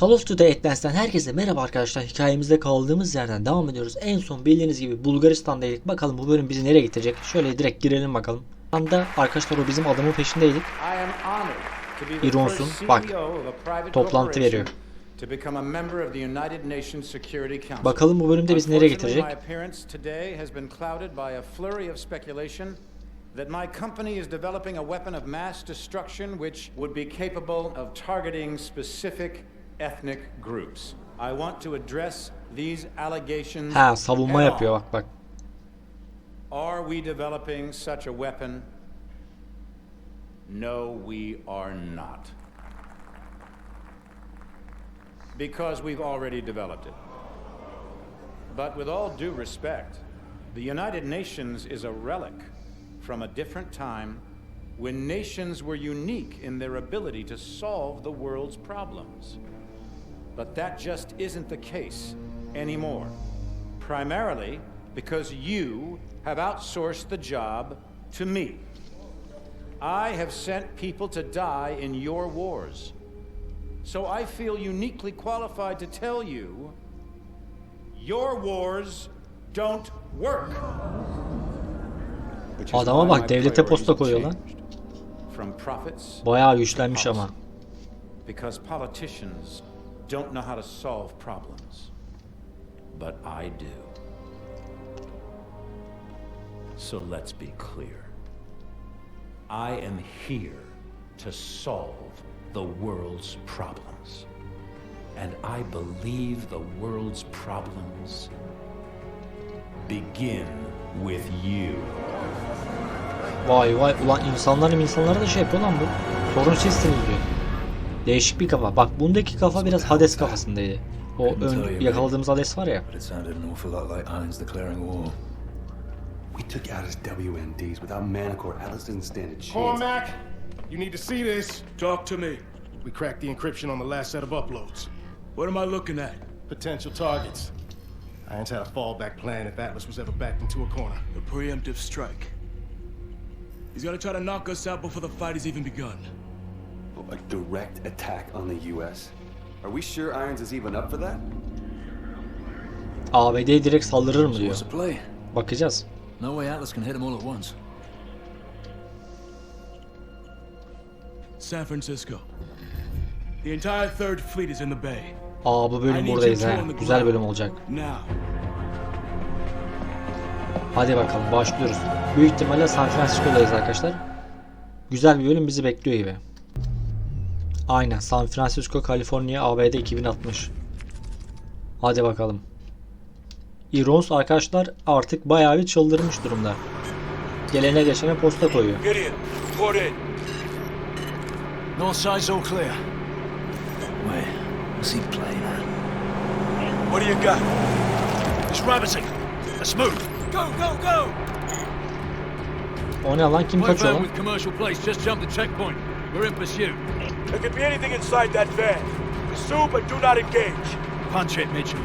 Call of Duty Advance'den herkese merhaba arkadaşlar. Hikayemizde kaldığımız yerden devam ediyoruz. En son bildiğiniz gibi Bulgaristan'daydık. Bakalım bu bölüm bizi nereye getirecek? Şöyle direkt girelim bakalım. Anda arkadaşlar o bizim adamın peşindeydik. İronsun, bak, toplantı veriyor. Bakalım bu bölümde bizi nereye getirecek? That my company is developing a weapon of mass destruction which would be capable of targeting specific ethnic groups. I want to address these allegations. Ha savunma yapıyor bak bak. Are we developing such a weapon? No, we are not. Because we've already developed it. But with all due respect, the United Nations is a relic from a different time when nations were unique in their ability to solve the world's problems. But that just isn't the case anymore. Primarily because you have outsourced the job to me. I have sent people to die in your wars. So I feel uniquely qualified to tell you your wars don't work. Adama bak, devlete posta koyuyor lan. changed. From profits Bayağı güçlenmiş ama. because politicians don't know how to solve problems. But I do. So let's be clear. I am here to solve the world's problems. And I believe the world's problems begin with you. Vay vay ulan insanların insanlara da şey yapıyor lan bu. Sorun sizsiniz diyor. Değişik bir kafa. Bak bundaki kafa biraz Hades kafasındaydı. O ön yakaladığımız Hades var ya. But it sounded an awful lot like Irons declaring war. We took out his WMDs without Manticore. Atlas didn't stand a chance. Cormac, you need to see this. Talk to me. We cracked the encryption on the last set of uploads. What am I looking at? Potential targets. Irons had a fallback plan if Atlas was ever backed into a corner. A preemptive strike. He's gonna try to knock us out before the fight has even begun. A direct attack on the U.S. Are we sure Irons is even up for that? ABD direkt saldırır mı diyor. Bakacağız. No way Atlas can hit them all at once. San Francisco. The entire Third Fleet is in the bay. Aa bu bölüm buradayız ha. Güzel bölüm olacak. Now. Hadi bakalım başlıyoruz. Büyük ihtimalle San Francisco'dayız arkadaşlar. Güzel bir bölüm bizi bekliyor gibi. Aynen San Francisco, Kaliforniya, ABD 2060. Hadi bakalım. Irons arkadaşlar artık bayağı bir çıldırmış durumda. Gelene geçene posta koyuyor. North side's all clear. Wait, what's he playing at? What do you got? It's Robinson. Let's move. Go, go, go! O ne lan kim kaçıyor lan? with commercial place just jumped the checkpoint. We're in pursuit. There could be anything inside that van. Pursue, but do not engage. Punch it, Mitchell.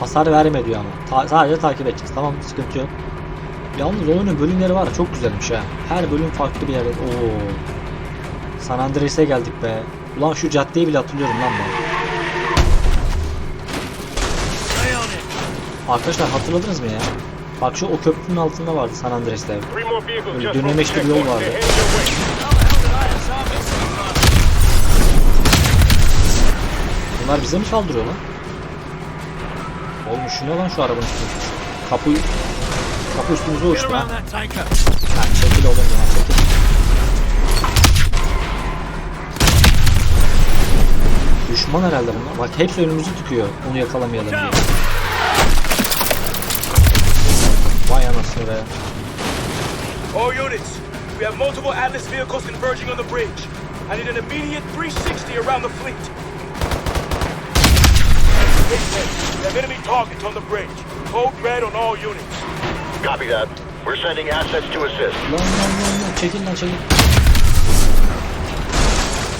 Hasar verme diyor ama. Ta- sadece takip edeceğiz. Tamam sıkıntı yok. Yalnız oyunun bölümleri var çok güzelmiş ha. Her bölüm farklı bir yerde. Oo. San Andreas'e geldik be. Ulan şu caddeyi bile hatırlıyorum lan ben. Arkadaşlar hatırladınız mı ya? Bak şu o köprünün altında vardı San Andreas'te. Böyle dönemeçli bir yol vardı. Bunlar bize mi saldırıyor lan? Oğlum ne lan şu arabanın üstünde? Kapı kapı üstümüze uçtu ha. Ha, çekil oğlum ya çekil. Düşman herhalde bunlar. Bak hepsi önümüzü tıkıyor. Onu yakalamayalım diye. Vay anasını be. All units, we have multiple Atlas vehicles converging on the bridge. I need an immediate 360 around the fleet. Enemy targets on the bridge. Code red on all units. Copy that. We're sending assets to assist. Lan lan lan lan çekil lan çekil.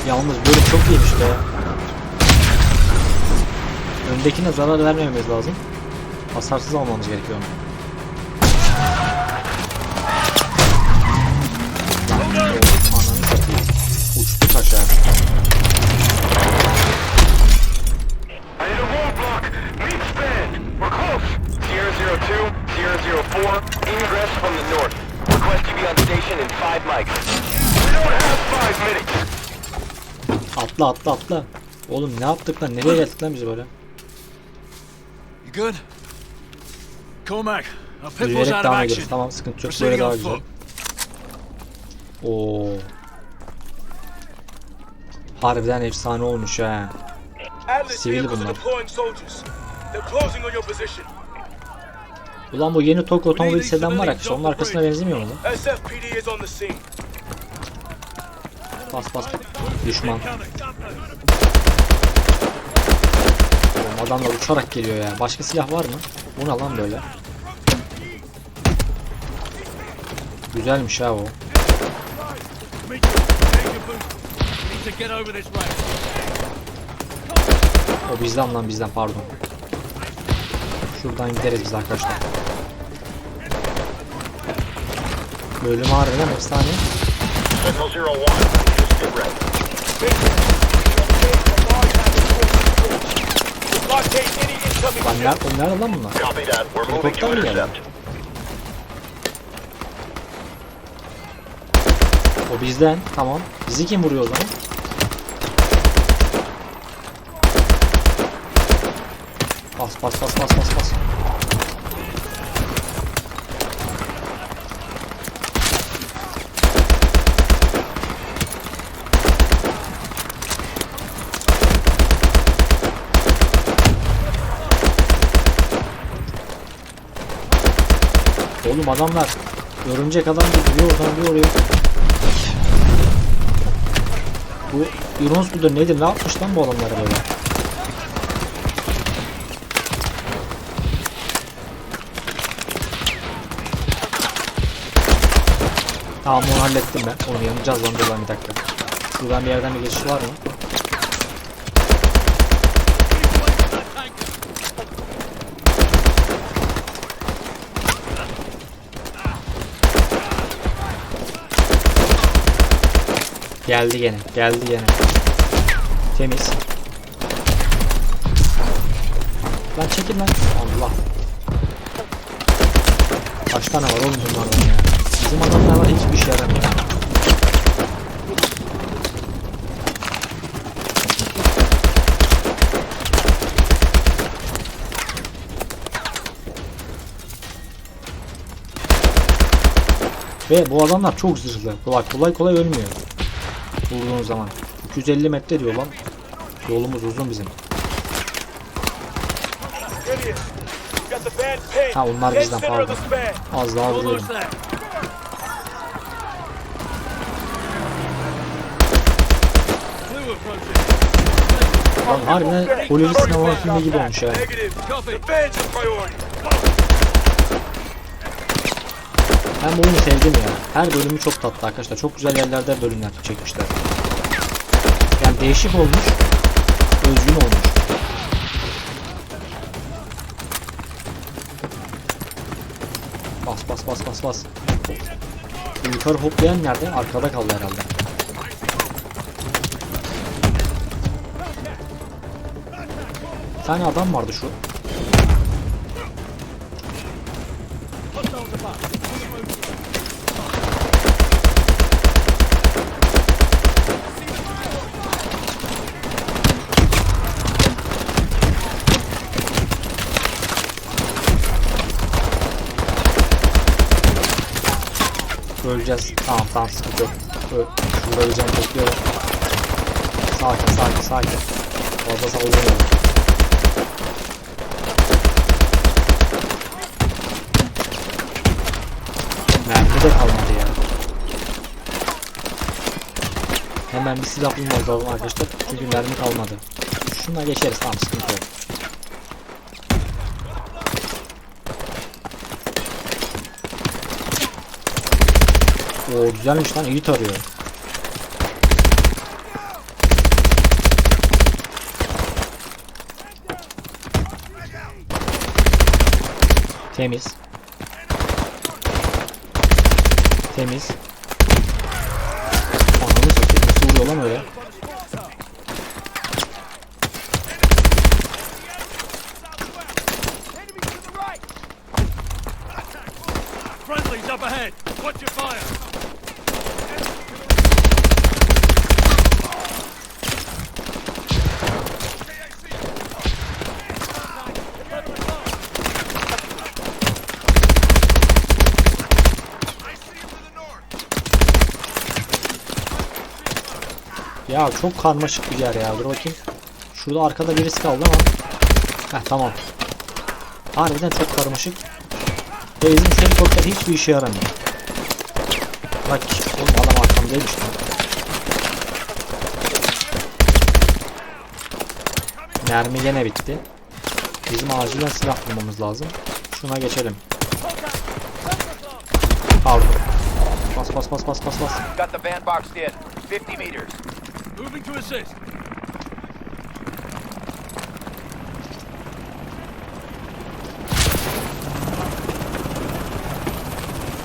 Yalnız böyle çok iyiymiş be. Öndekine zarar vermememiz lazım. Hasarsız almamız gerekiyor onu. Ananı satayım. Uçtu taşa. Atla atla atla. Oğlum ne yaptık lan? Nereye geldik lan biz böyle? You good? Cormac, our pitbull's Yürüyerek out of devam action. ediyoruz. Tamam sıkıntı yok. Böyle daha güzel. Oo. Harbiden efsane olmuş ha. Sivil bunlar. Ulan bu yeni Tok otomobil sedan var ya işte onun arkasına benzemiyor mu lan? SFPD is on the scene. Bas bas. Düşman. Oğlum adamlar uçarak geliyor ya. Başka silah var mı? Bu ne lan böyle? Güzelmiş ha o. O bizden lan bizden pardon. Şuradan gideriz biz arkadaşlar. Bölüm harbiden efsane. Lan ner nerede lan bunlar? Helikopter mi geldi? O bizden. Tamam. Bizi kim vuruyor o zaman? Bas bas bas bas bas bas. Oğlum adamlar örümcek adam gibi oradan bir oraya. Bu Yunus mudur nedir ne yapmış lan bu adamlara böyle? Tamam onu hallettim ben. Onu yanacağız lan bir dakika. Şuradan bir yerden bir geçiş var mı? Geldi gene. Geldi gene. Temiz. Lan çekil lan. Allah. Kaç tane var oğlum bunlardan ya. Bizim adamlar var hiçbir şey yaramıyor. Ve bu adamlar çok zırhlı. Kolay kolay kolay ölmüyor. Vurduğun zaman. 250 metre diyor lan. Yolumuz uzun bizim. Ha onlar bizden pardon. Az daha approaching. Lan harbiden Hollywood sinema filmi gibi olmuş ya. Negative. Copy. The band's a priority. Ben bu sevdim ya. Her bölümü çok tatlı arkadaşlar. Çok güzel yerlerde bölümler çekmişler. Yani değişik olmuş. Özgün olmuş. Bas bas bas bas bas. Yukarı hoplayan nerede? Arkada kaldı herhalde. Bir tane adam vardı şu. Öleceğiz. Tamam tamam sıkıntı yok. Öl. Şurada can topluyorum. Sakin sakin sakin. Fazla sallamıyorum. Mermi de kalmadı ya. Hemen bir silah bulmamız lazım arkadaşlar. Çünkü mermi kalmadı. Şuna geçeriz tamam sıkıntı yok. Oo güzelmiş lan iyi tarıyor. Temiz. Temiz. Ananı satayım nasıl vuruyor lan öyle? Friendly's up ahead. Watch your fire. Ya çok karmaşık bir yer ya. Dur bakayım. Şurada arkada birisi kaldı ama. Heh tamam. Harbiden çok karmaşık. Ve bizim şu helikopter hiçbir işe yaramıyor. Bak oğlum adam arkamdaymış lan. Mermi gene bitti. Bizim acilen silah bulmamız lazım. Şuna geçelim. Pardon. Bas bas bas bas bas bas. Got the van boxed in. 50 meters. Moving to assist.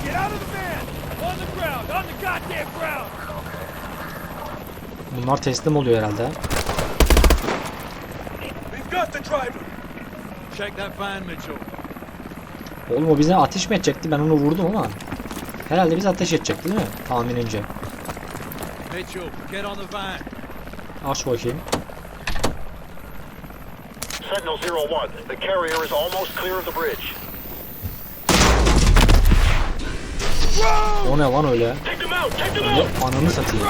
Get out of the van! On the ground! On the goddamn ground! Bunlar teslim oluyor herhalde. We've got the driver! Check that van, Mitchell. Oğlum o bize ateş mi edecekti? Ben onu vurdum ama. Herhalde biz ateş edecekti değil mi? Tahminince. Mitchell, get on the van. Aç bakayım. Sentinel 01, the carrier is almost clear of the bridge. O ne lan öyle? Take them out! Take them Ne out! ananı satayım.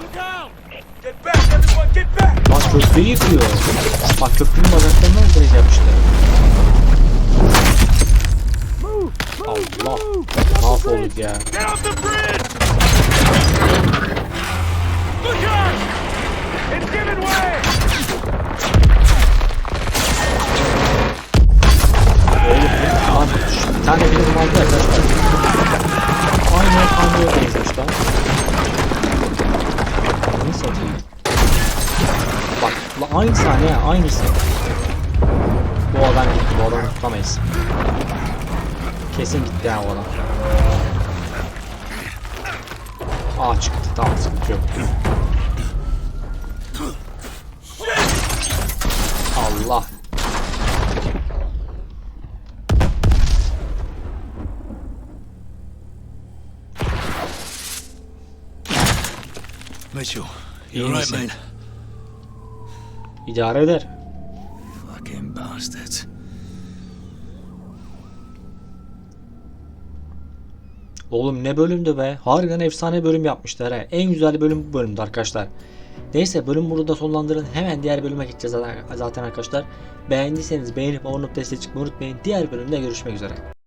Look out! Get back, everyone! Get back! Lan köprüyü yıkıyor. Bak köprünün bacaklarına direkt yapıştı. Allah. Mahvolduk ya. Get off the bridge! Kesin gitti ya o adam. Aa çıktı tamam sıkıntı yok. Allah. Mitchell, İyi you alright, misin? mate? İdare eder. Fucking bastards. Oğlum ne bölümdü be. Harbiden efsane bölüm yapmışlar he. En güzel bölüm bu bölümdü arkadaşlar. Neyse bölüm burada sonlandırın. Hemen diğer bölüme gideceğiz zaten- zaten arkadaşlar. Beğendiyseniz beğenip abone olup destek çıkmayı unutmayın. Diğer bölümde görüşmek üzere.